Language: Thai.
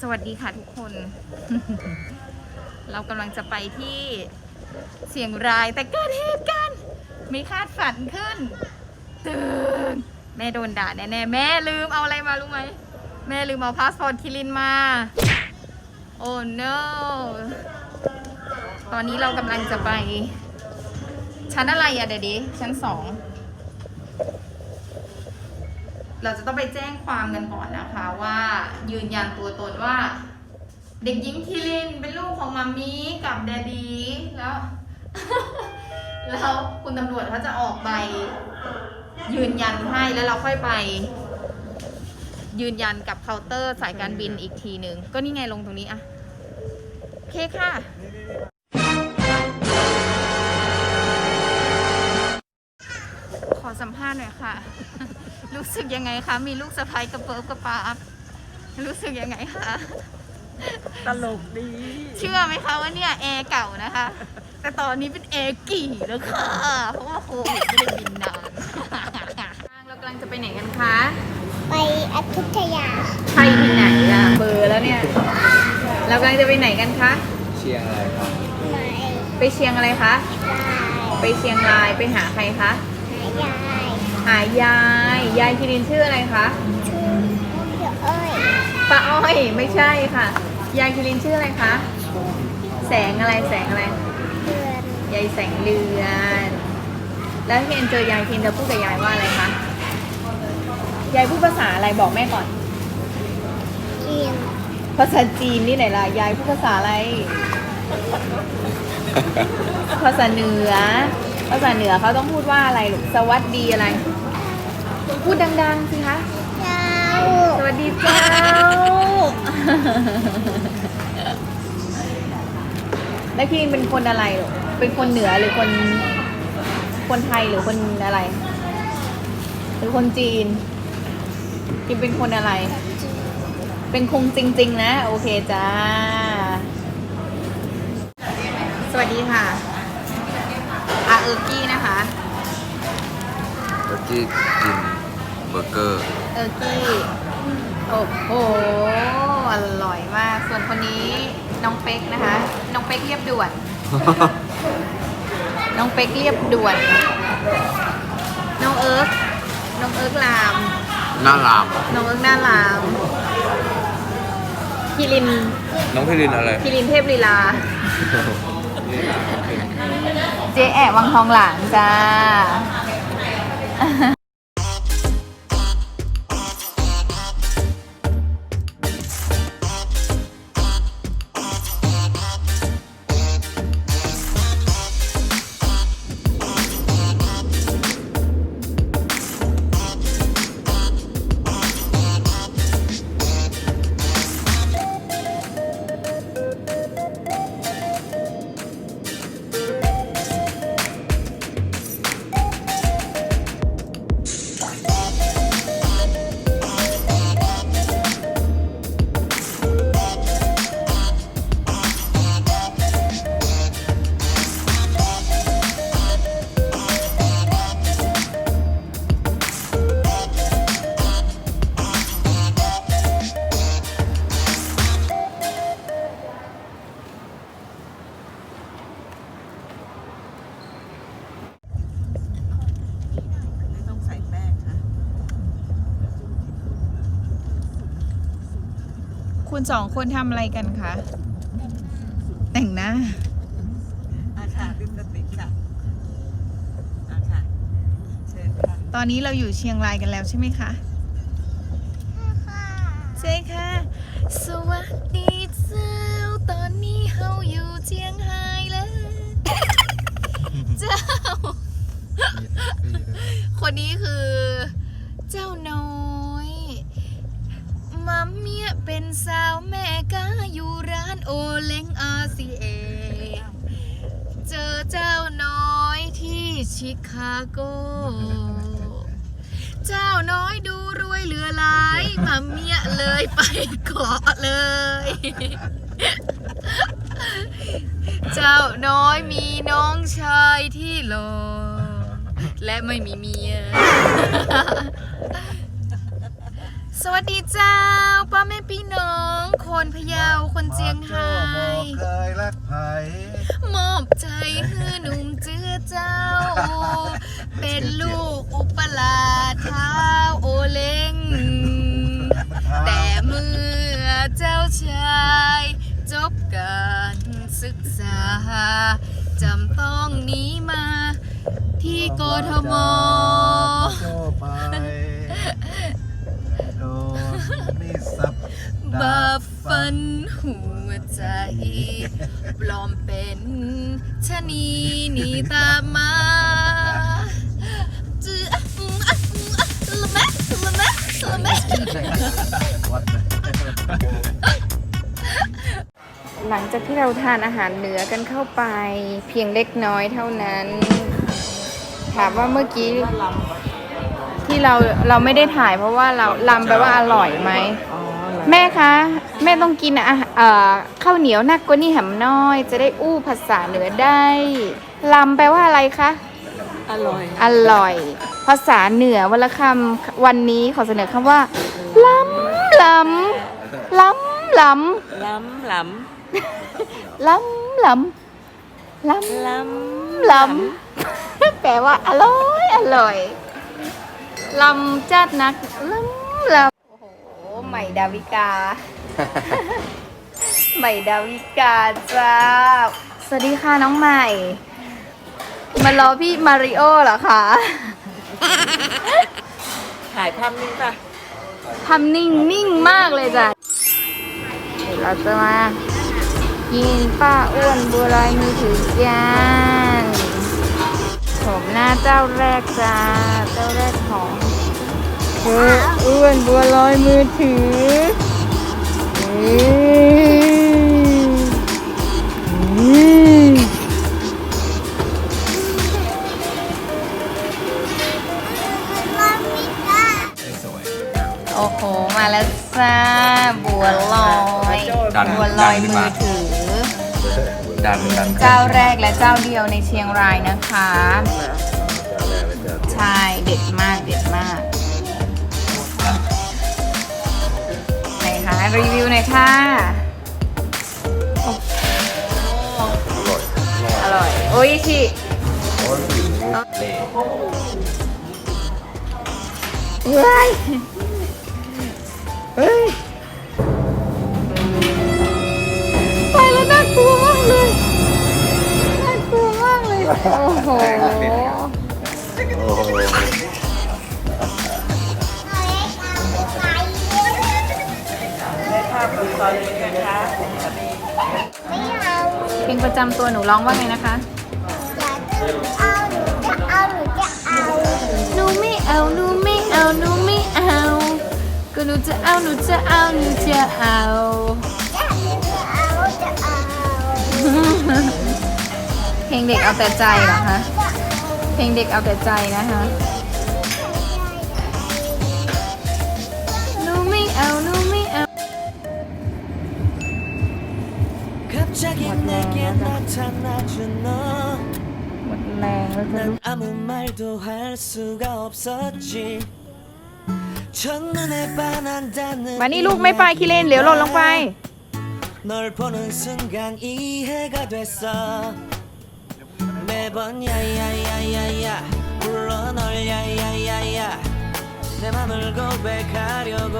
สวัสดีค่ะทุกคน เรากำลังจะไปที่เสียงรายแต่เกิดเหตุการณ์ไม่คาดฝันขึ้นตึงแม่โดนด่าแน่ๆแม่ลืมเอาอะไรมารู้ไหม แม่ลืมเอาพาสปอร์ตคิรินมา โอ้ no ตอนนี้เรากำลังจะไป ชั้นอะไรอะเดดีชั้นสอง เราจะต้องไปแจ้งความกันก่อนนะคะว่ายืนยันตัวตนว่า เด็กหญิงคิรินเป็นลูกของมัมมี่กับแดดดีแล้วแล้วคุณตำรวจเขาจะออกใบยืนยันให้แล้วเราค่อยไป ยืนยันกับเคาน์เตอร์สายการบินอีกทีหนึ่งก็นี่ไงลงตรงนี้อะเคค่ะขอสัมภาษณ์หน่อยค่ะ รู้สึกยังไงคะมีลูกสะใภ้กระเปิบกระปาบรู้สึกยังไงคะตลกดี เชื่อไหมคะว่าเนี่ยแอร์เก่านะคะ แต่ตอนนี้เป็นแอร์กี่แล้วค่ะเพราะว่าโควิดไม่ได้บินนานเรากำลังจะไปไหนกันคะ ไปอยุธยาใช่ที่ไหนล่ะเบอร์แล้วเนี่ย เรากำลังจะไปไหนกันคะ เชียงอะไรครับไหนไปเชียงอะไรคะยายไปเชียงรายไปหาใครคะหายาย หายาย ยายคิรินชื่ออะไรคะ ชื่อเดี๋ยวเอ้ยป้าอ้อยไม่ใช่ค่ะ ยายคิรินชื่ออะไรคะ แสงอะไรแสงอะไร เดือนยายแสงเดือน แล้วพี่เอ็นเจอยายคินจะพูดกับยายว่าอะไรคะ ยายพูดภาษาอะไรบอกแม่ก่อนกินภาษาจีนนี่ไหนล่ะ ยายพูดภาษาอะไร ภาษาเหนือ ภาษาเหนือเขาต้องพูดว่าอะไรลูกสวัสดีอะไร พูดดังๆสิคะเจ้าสวัสดีเจ้า แล้วพี่เป็นคนอะไรลูกเป็นคนเหนือหรือคน คนไทยหรือคนอะไร หรือคนจีนพี่เป็นคนอะไร เป็นคงจริง ๆ นะ โอเคจ้า สวัสดีค่ะอา เออร์กี้นะคะ เมื่อกี้กินเบอร์เกอร์เออร์กี้โอ้โหอร่อยมาก ส่วนคนนี้น้องเป๊กนะคะ น้องเป๊กเรียบด่วน น้องเป๊กเรียบด่วน น้องเอิร์กน้องเอิร์กลาม หน้าราม น้องเอิร์กหน้าลามคิรินน้องพี่ลินอะไร คิรินเทพลีลา เจ๊แอะวังทองหลางจ้า คุณสองคนทำอะไรกันคะ แต่งหน้า อาค่ะลิปสติกค่ะอาค่ะเชิญค่ะตอนนี้เราอยู่เชียงรายกันแล้วใช่ไหมคะค่ะใช่ค่ะ สวัสดีเจ้า ตอนนี้เฮาอยู่เชียงรายแล้ว เจ้า คนนี้คือ โอเล้งอาซีเอเจอเจ้าน้อยที่ชิคาโก เจ้าน้อยดูรวยเหลือหลายมาเมียเลยไปเกาะเลย เจ้าน้อยมีน้องชายที่หล่อและไม่มีเมีย สวัสดีเจ้าป้าแม่พี่น้อง คนพะเยาคนเจียงไฮ้เคยรักไผ่มอบใจให้หนุ่มเจือเจ้า เป็นลูกอุปราชเท้าโอเล้งแต่เมื่อเจ้าชาย จบการศึกษา จำต้องหนีมาที่กทม โจไป นมีสับบาฟันหัวใจปลอมเป็นชะนีหนีตามมาจืออะอืมอะอืมอะละแมะละแมะละแมะวัดหลังจากที่เราทานอาหารเหนือกันเข้าไป เพียงเล็กน้อยเท่านั้น ถามว่าเมื่อกี้ ที่เราเราไม่ได้ถ่ายเพราะว่าเราลำไปว่าอร่อยไหมอ๋อเหรอแม่คะ แม่ต้องกินอาหารเอ่อข้าวเหนียวนักกว่านี่แหมน้อย จะได้อู้ภาษาเหนือได้ลำแปลว่าอะไรคะ อร่อย อร่อย ภาษาเหนือวลคำวันนี้ขอเสนอคำว่าล้ำล้ำล้ำล้ำล้ำล้ล้ำล้ำล้ำล้ำล้ำแปลว่าอร่อย อร่อย ลำจัดนักล้ำล้ำโอ้โห ใหม่ดาวิกา ใหม่ดาวิกาจ้า สวัสดีค่ะน้องใหม่ มารอพี่มาริโอเหรอคะำถ่ายภาพนิ่งป่ะทำนิ่งนิ่งมากเลยจ้ะเดี๋ยวเราจะมากินป้าอ้วนบัวลอยมือถือกันผม หน้าเจ้าแรกจ้า เจ้าแรกของเธออ้วนบัวลอยมือถืออืมอืมมามิกาโอ้โห มาแล้วจ้า บัวลอยดันบัวลอยมือถือ ดันดันเจ้าแรกและเจ้าเดียวในเชียงรายนะคะ ใช่เด็ดมากเด็ดมากไหนคะรีวิวหน่อยค่ะโอ้อร่อยโอ้ยชิเฮ้ยเฮ้ยไปแล้วน่ากลัวมากเลยน่ากลัวมากเลยโอ้โห ตอนนี้นะคะไม่เอาเพลงประจำตัวหนูร้องว่าไงนะคะอยากเอาหนูจะเอาหนูจะเอา หนูไม่เอา หนูไม่เอา หนูไม่เอา ก็หนูจะเอา หนูจะเอา หนูจะเอาจะเอาจะเอา เพลงเด็กเอาแต่ใจเหรอคะ เพลงเด็กเอาแต่ใจนะคะ 갑자기 내게 나타나준 너 หมดแรงแล้วจะลุก 난 아무 말도 할 수가 없었지 첫눈에 반한다는 มานี่ลูกไม่ไปคิเลนเหลวหล่นลงไป 널 보는 순간 이해가 됐어 매번 야야야야야 불러 널 야야야야 내 맘을 고백하려고